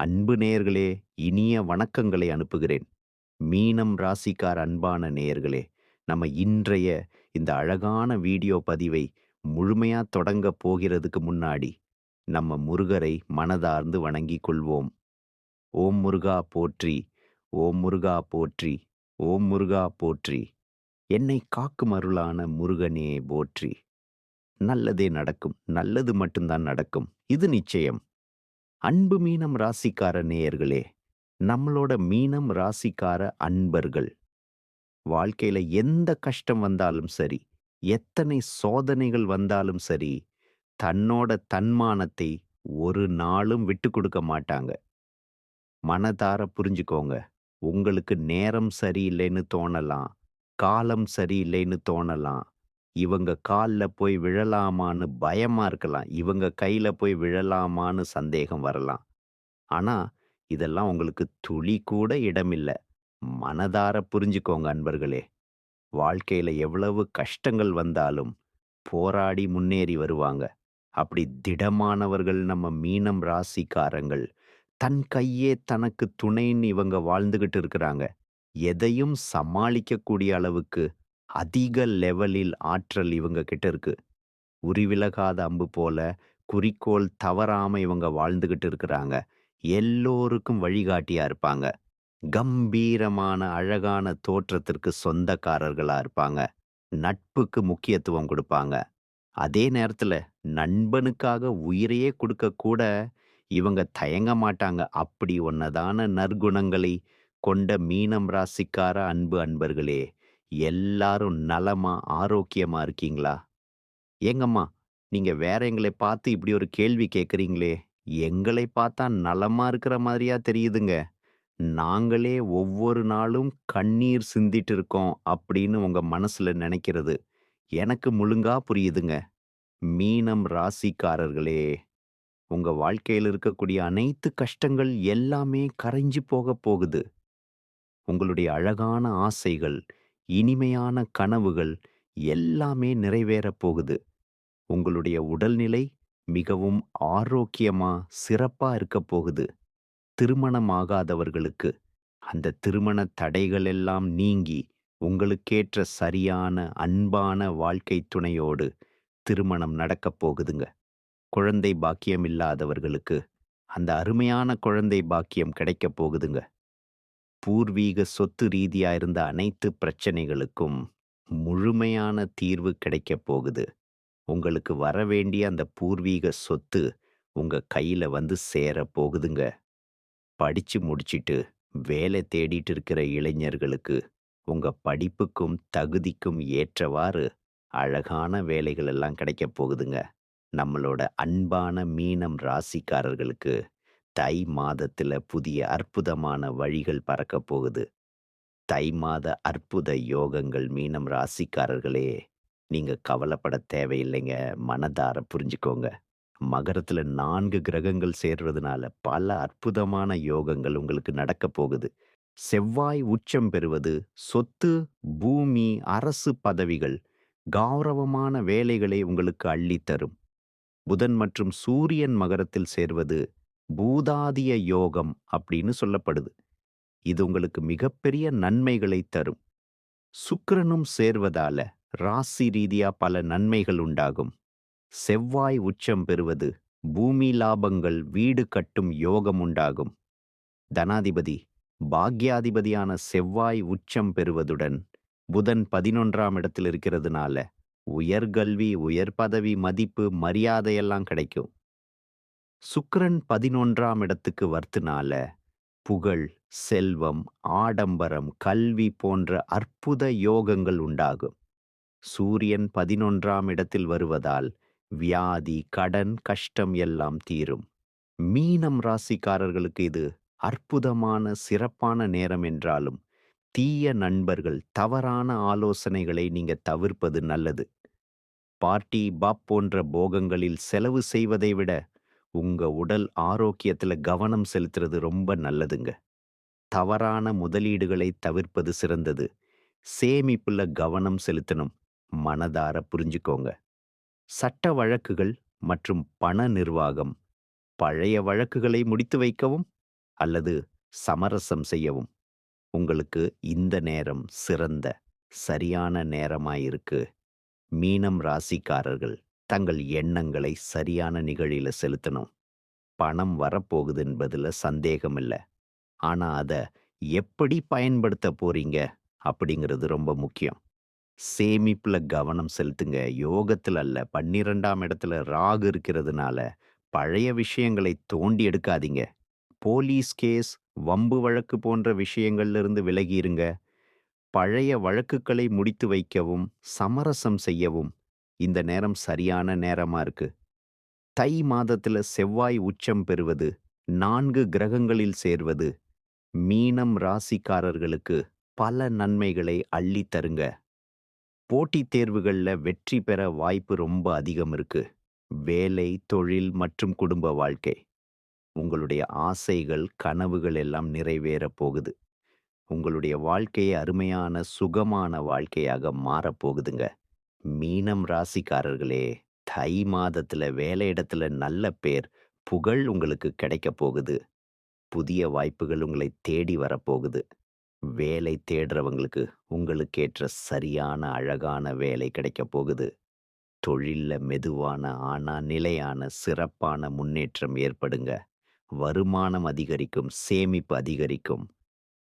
அன்பு நேயர்களே, இனிய வணக்கங்களை அனுப்புகிறேன். மீனம் ராசிக்கார் அன்பான நேயர்களே, நம்ம இன்றைய இந்த அழகான வீடியோ பதிவை முழுமையா தொடங்கப் போகிறதுக்கு முன்னாடி, நம்ம முருகரை மனதார்ந்து வணங்கிக் கொள்வோம். ஓம் முருகா போற்றி, ஓம் முருகா போற்றி, ஓம் முருகா போற்றி. என்னை காக்கும் அருளான முருகனே போற்றி. நல்லதே நடக்கும். நல்லது மட்டும்தான் நடக்கும். இது நிச்சயம். அன்பு மீனம் ராசிக்கார நேயர்களே, நம்மளோட மீனம் ராசிக்கார அன்பர்கள், வாழ்க்கையில எந்த கஷ்டம் வந்தாலும் சரி, எத்தனை சோதனைகள் வந்தாலும் சரி, தன்னோட தன்மானத்தை ஒரு நாளும் விட்டுக் கொடுக்க மாட்டாங்க. மனதார புரிஞ்சுக்கோங்க. உங்களுக்கு நேரம் சரியில்லைன்னு தோணலாம். காலம் சரியில்லைன்னு தோணலாம். இவங்க கால்ல போய் விழலாமான்னு பயமா இருக்கலாம். இவங்க கையில போய் விழலாமான்னு சந்தேகம் வரலாம். ஆனா, இதெல்லாம் உங்களுக்கு துளி கூட இடமில்ல. மனதார புரிஞ்சுக்கோங்க அன்பர்களே. வாழ்க்கையில எவ்வளவு கஷ்டங்கள் வந்தாலும், போராடி முன்னேறி வருவாங்க. அப்படி திடமானவர்கள் நம்ம மீனம் ராசிக்காரங்கள். தன் கையே தனக்கு துணைன்னு இவங்க வாழ்ந்துகிட்டு இருக்கிறாங்க. எதையும் சமாளிக்கக்கூடிய அளவுக்கு அதிக லெவலில் ஆற்றல் இவங்க கிட்ட இருக்கு. உரிவிலகாத அம்பு போல குறிக்கோள் தவறாம இவங்க வாழ்ந்துகிட்டு இருக்கிறாங்க. எல்லோருக்கும் வழிகாட்டியா இருப்பாங்க. கம்பீரமான அழகான தோற்றத்திற்கு சொந்தக்காரர்களா இருப்பாங்க. நட்புக்கு முக்கியத்துவம் கொடுப்பாங்க அதே நேரத்துல நண்பனுக்காக உயிரையே குடுக்க கூட இவங்க தயங்க மாட்டாங்க. அப்படி ஒன்னதான நற்குணங்களை கொண்ட மீனம் ராசிக்கார அன்பு அன்பர்களே! எல்லாரும் நலமா, ஆரோக்கியமா இருக்கீங்களா? ஏங்கம்மா, நீங்க வேற எங்களை பார்த்து இப்படி ஒரு கேள்வி கேட்குறீங்களே எங்களை பார்த்தா நலமா இருக்கிற மாதிரியா தெரியுதுங்க. நாங்களே ஒவ்வொரு நாளும் கண்ணீர் சிந்திட்டு இருக்கோம் அப்படின்னு உங்க மனசுல நினைக்கிறது எனக்கு முழுங்கா புரியுதுங்க. மீனம் ராசிக்காரர்களே! உங்க வாழ்க்கையில இருக்கக்கூடிய அனைத்து கஷ்டங்கள் எல்லாமே கரைஞ்சு போகப் போகுது. உங்களுடைய அழகான ஆசைகள், இனிமையான கனவுகள் எல்லாமே நிறைவேறப் போகுது. உங்களுடைய உடல்நிலை மிகவும் ஆரோக்கியமா, சிறப்பா இருக்கப் போகுது. திருமணம் ஆகாதவர்களுக்கு, அந்த திருமண தடைகள் எல்லாம் நீங்கி, உங்களுக்கேற்ற சரியான, அன்பான வாழ்க்கைத் துணையோடு திருமணம் நடக்கப் போகுதுங்க. குழந்தை பாக்கியம் இல்லாதவர்களுக்கு, அந்த அருமையான குழந்தை பாக்கியம் கிடைக்கப் போகுதுங்க. பூர்வீக சொத்து ரீதியா இருந்த அனைத்து பிரச்சனைகளுக்கும் முழுமையான தீர்வு கிடைக்கப் போகுது. உங்களுக்கு வரவேண்டிய அந்த பூர்வீக சொத்து உங்க கையில வந்து சேரப் போகுதுங்க. படிச்சு முடிச்சிட்டு வேலை தேடிட்டு இருக்கிற இளைஞர்களுக்கு, உங்க படிப்புக்கும், தகுதிக்கும் ஏற்றவாறு அழகான வேலைகள் எல்லாம் கிடைக்கப் போகுதுங்க. நம்மளோட அன்பான மீனம் ராசிக்காரர்களுக்கு தை மாதத்துல புதிய அற்புதமான வழிகள் பறக்கப் போகுது. தை மாத அற்புத யோகங்கள் மீனம் ராசிக்காரர்களே! நீங்க கவலைப்பட தேவையில்லைங்க. மனதார புரிஞ்சுக்கோங்க. மகரத்துல நான்கு கிரகங்கள் சேர்றதுனால பல அற்புதமான யோகங்கள் உங்களுக்கு நடக்கப் போகுது. செவ்வாய் உச்சம் பெறுவது, சொத்து, பூமி, அரசு பதவிகள், கௌரவமான வேலைகளை உங்களுக்கு அள்ளித் தரும். புதன் மற்றும் சூரியன் மகரத்தில் சேர்வது பூதாதிய யோகம் அப்படின்னு சொல்லப்படுது. இது உங்களுக்கு மிகப்பெரிய நன்மைகளைத் தரும். சுக்கிரனும் சேர்வதால ராசி ரீதியா பல நன்மைகள் உண்டாகும். செவ்வாய் உச்சம் பெறுவது பூமி லாபங்கள், வீடு கட்டும் யோகம் உண்டாகும். தனாதிபதி, பாக்யாதிபதியான செவ்வாய் உச்சம் பெறுவதுடன், புதன் 11ஆம் இடத்தில் இருக்கிறதுனால, உயர்கல்வி, உயர் பதவி, மதிப்பு, மரியாதையெல்லாம் கிடைக்கும். சுக்கிரன் 11ஆம் இடத்துக்கு வர்த்தினால புகழ், செல்வம், ஆடம்பரம், கல்வி போன்ற அற்புத யோகங்கள் உண்டாகும். சூரியன் 11ஆம் இடத்தில் வருவதால், வியாதி, கடன், கஷ்டம் எல்லாம் தீரும். மீனம் ராசிக்காரர்களுக்கு இது அற்புதமான, சிறப்பான நேரம் என்றாலும், தீய நண்பர்கள், தவறான ஆலோசனைகளை நீங்க தவிர்ப்பது நல்லது. பார்ட்டி, பாப் போன்ற போகங்களில் செலவு செய்வதை விட, உங்க உடல் ஆரோக்கியத்துல கவனம் செலுத்துறது ரொம்ப நல்லதுங்க. தவறான முதலீடுகளை தவிர்ப்பது சிறந்தது. சேமிப்புல கவனம் செலுத்தணும். மனதார புரிஞ்சுக்கோங்க. சட்ட வழக்குகள் மற்றும் பண நிர்வாகம். பழைய வழக்குகளை முடித்து வைக்கவும், அல்லது சமரசம் செய்யவும் உங்களுக்கு இந்த நேரம் சிறந்த சரியான நேரமாயிருக்கு மீனம் ராசிக்காரர்கள் தங்கள் எண்ணங்களை சரியான நிகழில செலுத்தணும். பணம் வரப்போகுது என்பதுல சந்தேகம் இல்லை ஆனா அத எப்படி பயன்படுத்த போறீங்க? அப்படிங்கிறது ரொம்ப முக்கியம். சேமிப்புல கவனம் செலுத்துங்க. யோகத்துல அல்ல பன்னிரெண்டாம் இடத்துல ராகு இருக்கிறதுனால பழைய விஷயங்களை தோண்டி எடுக்காதீங்க. போலீஸ் கேஸ் வம்பு வழக்கு போன்ற விஷயங்கள்ல இருந்து விலகியிருங்க பழைய வழக்குகளை முடித்து வைக்கவும் சமரசம் செய்யவும் இந்த நேரம் சரியான நேரமா இருக்கு? தை மாதத்துல செவ்வாய் உச்சம் பெறுவது நான்கு கிரகங்களில் சேர்வது மீனம் ராசிக்காரர்களுக்கு பல நன்மைகளை அள்ளி தருங்க. போட்டித் தேர்வுகள்ல வெற்றி பெற வாய்ப்பு ரொம்ப அதிகம் இருக்கு. வேலை தொழில் மற்றும் குடும்ப வாழ்க்கை. உங்களுடைய ஆசைகள் கனவுகள் எல்லாம் நிறைவேறப் போகுது. உங்களுடைய வாழ்க்கையை அருமையான சுகமான வாழ்க்கையாக மாறப்போகுதுங்க மீனம் ராசிக்காரர்களே தை மாதத்துல வேலையிடத்துல நல்ல பேர் புகழ் உங்களுக்கு கிடைக்க போகுது. புதிய வாய்ப்புகள் உங்களை தேடி வரப்போகுது. வேலை தேடுறவங்களுக்கு உங்களுக்கேற்ற சரியான அழகான வேலை கிடைக்க போகுது. தொழில்ல மெதுவான ஆனா நிலையான சிறப்பான முன்னேற்றம் ஏற்படுங்க. வருமானம் அதிகரிக்கும் சேமிப்பு அதிகரிக்கும்.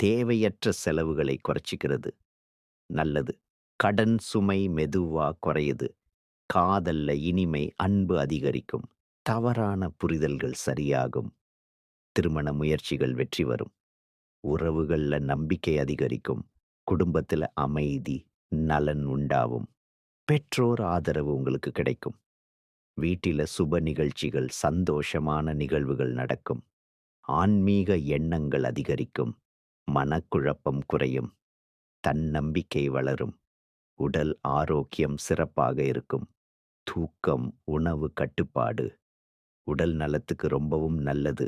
தேவையற்ற செலவுகளை குறைச்சிக்கிறது. நல்லது. கடன் சுமை மெதுவா குறையுது. காதல்ல இனிமை அன்பு அதிகரிக்கும். தவறான புரிதல்கள் சரியாகும். திருமண முயற்சிகள் வெற்றி வரும். உறவுகள்ல நம்பிக்கை அதிகரிக்கும். குடும்பத்துல அமைதி நலன் உண்டாகும். பெற்றோர் ஆதரவு உங்களுக்கு கிடைக்கும். வீட்டில சுப நிகழ்ச்சிகள் சந்தோஷமான நிகழ்வுகள் நடக்கும். ஆன்மீக எண்ணங்கள் அதிகரிக்கும். மனக்குழப்பம் குறையும். தன்னம்பிக்கை வளரும். உடல் ஆரோக்கியம் சிறப்பாக இருக்கும். தூக்கம் உணவு கட்டுப்பாடு உடல் நலத்துக்கு ரொம்பவும் நல்லது.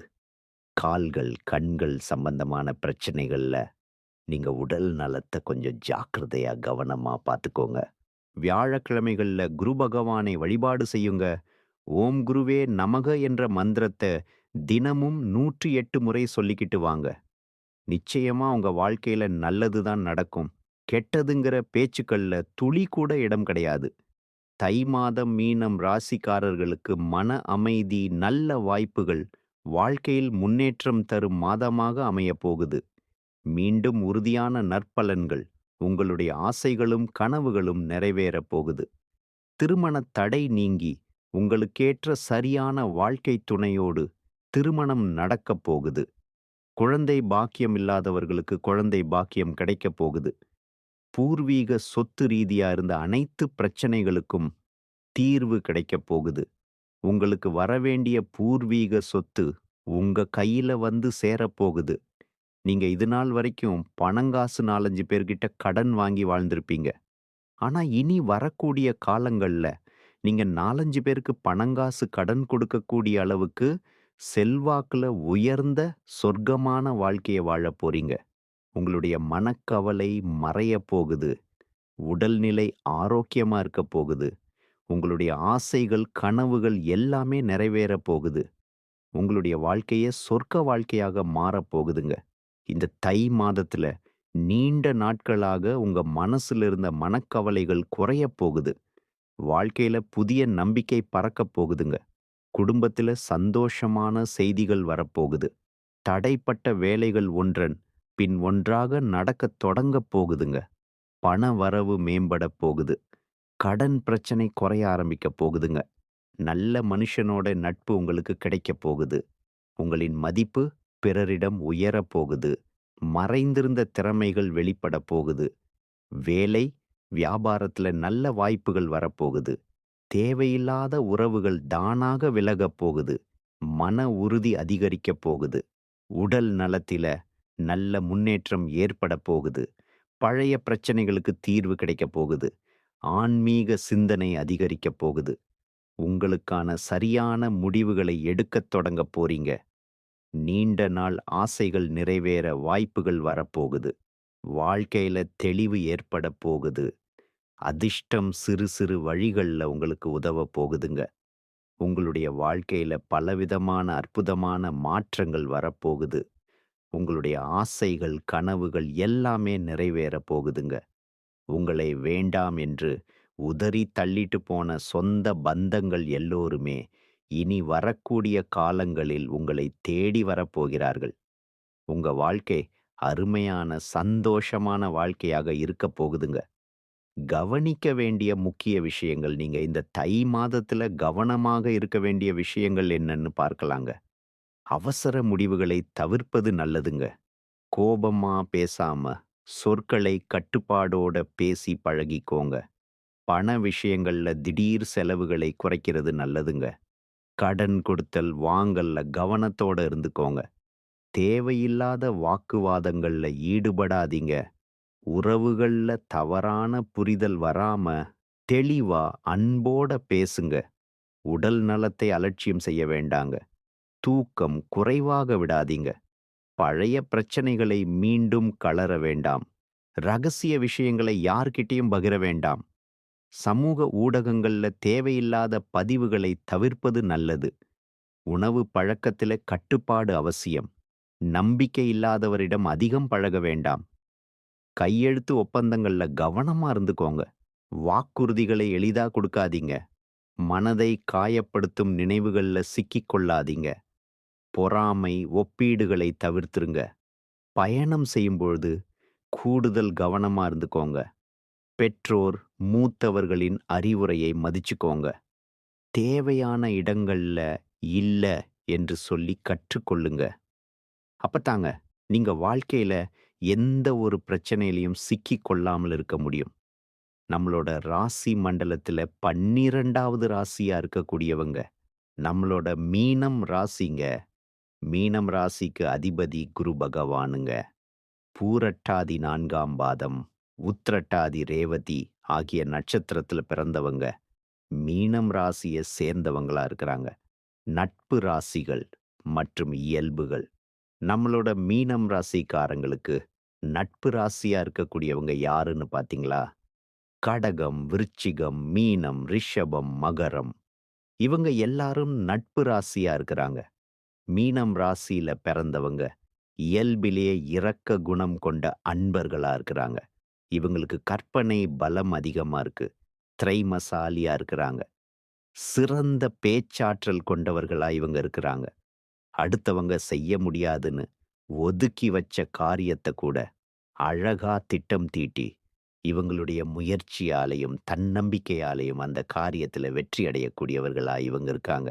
கால்கள் கண்கள் சம்பந்தமான பிரச்சனைகள்ல நீங்க உடல் நலத்தை கொஞ்சம் ஜாக்கிரதையா கவனமா பார்த்துக்கோங்க வியாழக்கிழமைகள்ல குரு பகவானை வழிபாடு செய்யுங்க. ஓம் குருவே நமக என்ற மந்திரத்தை தினமும் நூற்றி எட்டு முறை சொல்லிக்கிட்டு வாங்க. நிச்சயமா உங்கள் வாழ்க்கையில நல்லது தான் நடக்கும். கெட்டதுங்கிற பேச்சுக்கள்ல துளி கூட இடம் கிடையாது. தை மாதம் மீனம் ராசிக்காரர்களுக்கு மன அமைதி நல்ல வாய்ப்புகள் வாழ்க்கையில் முன்னேற்றம் தரும் மாதமாக அமையப் போகுது. மீண்டும் உறுதியான நற்பலன்கள் உங்களுடைய ஆசைகளும் கனவுகளும் நிறைவேறப் போகுது. திருமண தடை நீங்கி உங்களுக்கேற்ற சரியான வாழ்க்கை துணையோடு திருமணம் நடக்கப் போகுது. குழந்தை பாக்கியம் இல்லாதவர்களுக்கு குழந்தை பாக்கியம் கிடைக்கப் போகுது. பூர்வீக சொத்து ரீதியா இருந்த அனைத்து பிரச்சனைகளுக்கும் தீர்வு கிடைக்கப் போகுது. உங்களுக்கு வரவேண்டிய பூர்வீக சொத்து உங்க கையில வந்து சேரப்போகுது நீங்க இது நாள் வரைக்கும் பணங்காசு நாலஞ்சு பேர்கிட்ட கடன் வாங்கி வாழ்ந்திருப்பீங்க. ஆனா இனி வரக்கூடிய காலங்கள்ல நீங்க நாலஞ்சு பேருக்கு பணங்காசு கடன் கொடுக்கக்கூடிய அளவுக்கு செல்வாக்குல உயர்ந்த சொர்க்கமான வாழ்க்கையை வாழப் போறீங்க. உங்களுடைய மனக்கவலை மறையப் போகுது. உடல்நிலை ஆரோக்கியமா இருக்க போகுது. உங்களுடைய ஆசைகள் கனவுகள் எல்லாமே நிறைவேறப் போகுது. உங்களுடைய வாழ்க்கையே சொர்க்க வாழ்க்கையாக மாறப் போகுதுங்க. இந்த தை மாதத்துல நீண்ட நாட்களாக உங்க மனசுல இருந்த மனக்கவலைகள் குறைய போகுது. வாழ்க்கையில புதிய நம்பிக்கை பறக்கப் போகுதுங்க. குடும்பத்துல சந்தோஷமான செய்திகள் வரப்போகுது. தடைப்பட்ட வேலைகள் ஒன்றன் பின் ஒன்றாக நடக்கத் தொடங்கப் போகுதுங்க. பண வரவு மேம்பட போகுது. கடன் பிரச்சனை குறைய ஆரம்பிக்க போகுதுங்க. நல்ல மனுஷனோட நட்பு உங்களுக்கு கிடைக்க போகுது. உங்களின் மதிப்பு பிறரிடம் உயரப் போகுது. மறைந்திருந்த திறமைகள் வெளிப்பட போகுது. வேலை வியாபாரத்துல நல்ல வாய்ப்புகள் வரப்போகுது தேவையில்லாத உறவுகள் தானாக விலகப் போகுது. மன உறுதி அதிகரிக்கப் போகுது. உடல் நலத்தில நல்ல முன்னேற்றம் ஏற்பட போகுது. பழைய பிரச்சனைகளுக்கு தீர்வு கிடைக்க போகுது. ஆன்மீக சிந்தனை அதிகரிக்க போகுது. உங்களுக்கான சரியான முடிவுகளை எடுக்கத் தொடங்க போறீங்க. நீண்ட நாள் ஆசைகள் நிறைவேற வாய்ப்புகள் வரப்போகுது வாழ்க்கையில தெளிவு ஏற்பட போகுது. அதிர்ஷ்டம் சிறு சிறு வழிகள்ல உங்களுக்கு உதவ போகுதுங்க. உங்களுடைய வாழ்க்கையில பலவிதமான அற்புதமான மாற்றங்கள் வரப்போகுது உங்களுடைய ஆசைகள், கனவுகள் எல்லாமே நிறைவேறப் போகுதுங்க. உங்களை வேண்டாம் என்று உதறி தள்ளிட்டு போன சொந்த பந்தங்கள் எல்லோருமே இனி வரக்கூடிய காலங்களில் உங்களை தேடி வரப்போகிறார்கள். உங்க வாழ்க்கை அருமையான, சந்தோஷமான வாழ்க்கையாக இருக்கப் போகுதுங்க. கவனிக்க வேண்டிய முக்கிய விஷயங்கள் நீங்க இந்த தை மாதத்துல கவனமாக இருக்க வேண்டிய விஷயங்கள் என்னன்னு பார்க்கலாங்க. அவசர முடிவுகளை தவிர்ப்பது நல்லதுங்க. கோபமா பேசாம, சொற்களை கட்டுப்பாடோட பேசி பழகிக்கோங்க. பண விஷயங்கள்ல திடீர் செலவுகளை குறைக்கிறது நல்லதுங்க. கடன் கொடுத்தல், வாங்கல்ல கவனத்தோட இருந்துக்கோங்க. தேவையில்லாத வாக்குவாதங்கள்ல ஈடுபடாதீங்க. உறவுகள்ல தவறான புரிதல் வராம, தெளிவா, அன்போட பேசுங்க. உடல் நலத்தை அலட்சியம் செய்ய வேண்டாங்க. தூக்கம் குறைவாக விடாதீங்க. பழைய பிரச்சனைகளை மீண்டும் கலர வேண்டாம். ரகசிய விஷயங்களை யார்கிட்டயும் பகிர வேண்டாம். சமூக ஊடகங்கள்ல தேவையில்லாத பதிவுகளை தவிர்ப்பது நல்லது. உணவு பழக்கத்தில கட்டுப்பாடு அவசியம். நம்பிக்கை இல்லாதவரிடம் அதிகம் பழக வேண்டாம். கையெழுத்து ஒப்பந்தங்கள்ல கவனமா இருந்துக்கோங்க. வாக்குறுதிகளை எளிதா கொடுக்காதீங்க. மனதை காயப்படுத்தும் நினைவுகள்ல சிக்கிக் கொள்ளாதீங்க. பொறாமை, ஒப்பீடுகளை தவிர்த்துருங்க. பயணம் செய்யும்பொழுது கூடுதல் கவனமா இருந்துக்கோங்க. பெற்றோர், மூத்தவர்களின் அறிவுரையை மதிச்சுக்கோங்க. தேவையான இடங்கள்ல இல்ல என்று சொல்லி கற்றுக்கொள்ளுங்க. அப்பத்தாங்க நீங்க வாழ்க்கையில எந்த ஒரு பிரச்சனையிலயும் சிக்கிக் கொள்ளாமல் இருக்க முடியும். நம்மளோட ராசி மண்டலத்துல 12வது ராசியா இருக்கக்கூடியவங்க, நம்மளோட மீனம் ராசிங்க. மீனம் ராசிக்கு அதிபதி குரு பகவானுங்க. பூரட்டாதி நான்காம் பாதம், உத்திரட்டாதி ரேவதி ஆகிய நட்சத்திரத்துல பிறந்தவங்க, மீனம் ராசிய சேர்ந்தவங்களா இருக்கிறாங்க. நட்பு ராசிகள் மற்றும் இயல்புகள். நம்மளோட மீனம் ராசிக்காரங்களுக்கு நட்பு ராசியா இருக்கக்கூடியவங்க யாருன்னு பார்த்தீங்களா? கடகம், விருச்சிகம், மீனம், ரிஷபம், மகரம். இவங்க எல்லாரும் நட்பு ராசியா இருக்கிறாங்க. மீனம் ராசியில பிறந்தவங்க இயல்பிலேயே இரக்க குணம் கொண்ட அன்பர்களா இருக்கிறாங்க. இவங்களுக்கு கற்பனை பலம் அதிகமா இருக்கு. திரைமசாலியா இருக்கிறாங்க. சிறந்த பேச்சாற்றல் கொண்டவர்களா இவங்க இருக்கிறாங்க. அடுத்தவங்க செய்ய முடியாதுன்னு ஒதுக்கி வச்ச காரியத்தை கூட அழகா திட்டம் தீட்டி, இவங்களுடைய முயற்சியாலயும், தன்னம்பிக்கையாலையும் அந்த காரியத்துல வெற்றி அடையக்கூடியவர்களா இவங்க இருக்காங்க.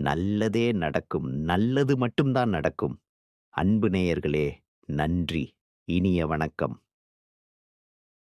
நல்லதே நடக்கும். நல்லது மட்டும்தான் நடக்கும். அன்பு நேயர்களே, நன்றி. இனிய வணக்கம்.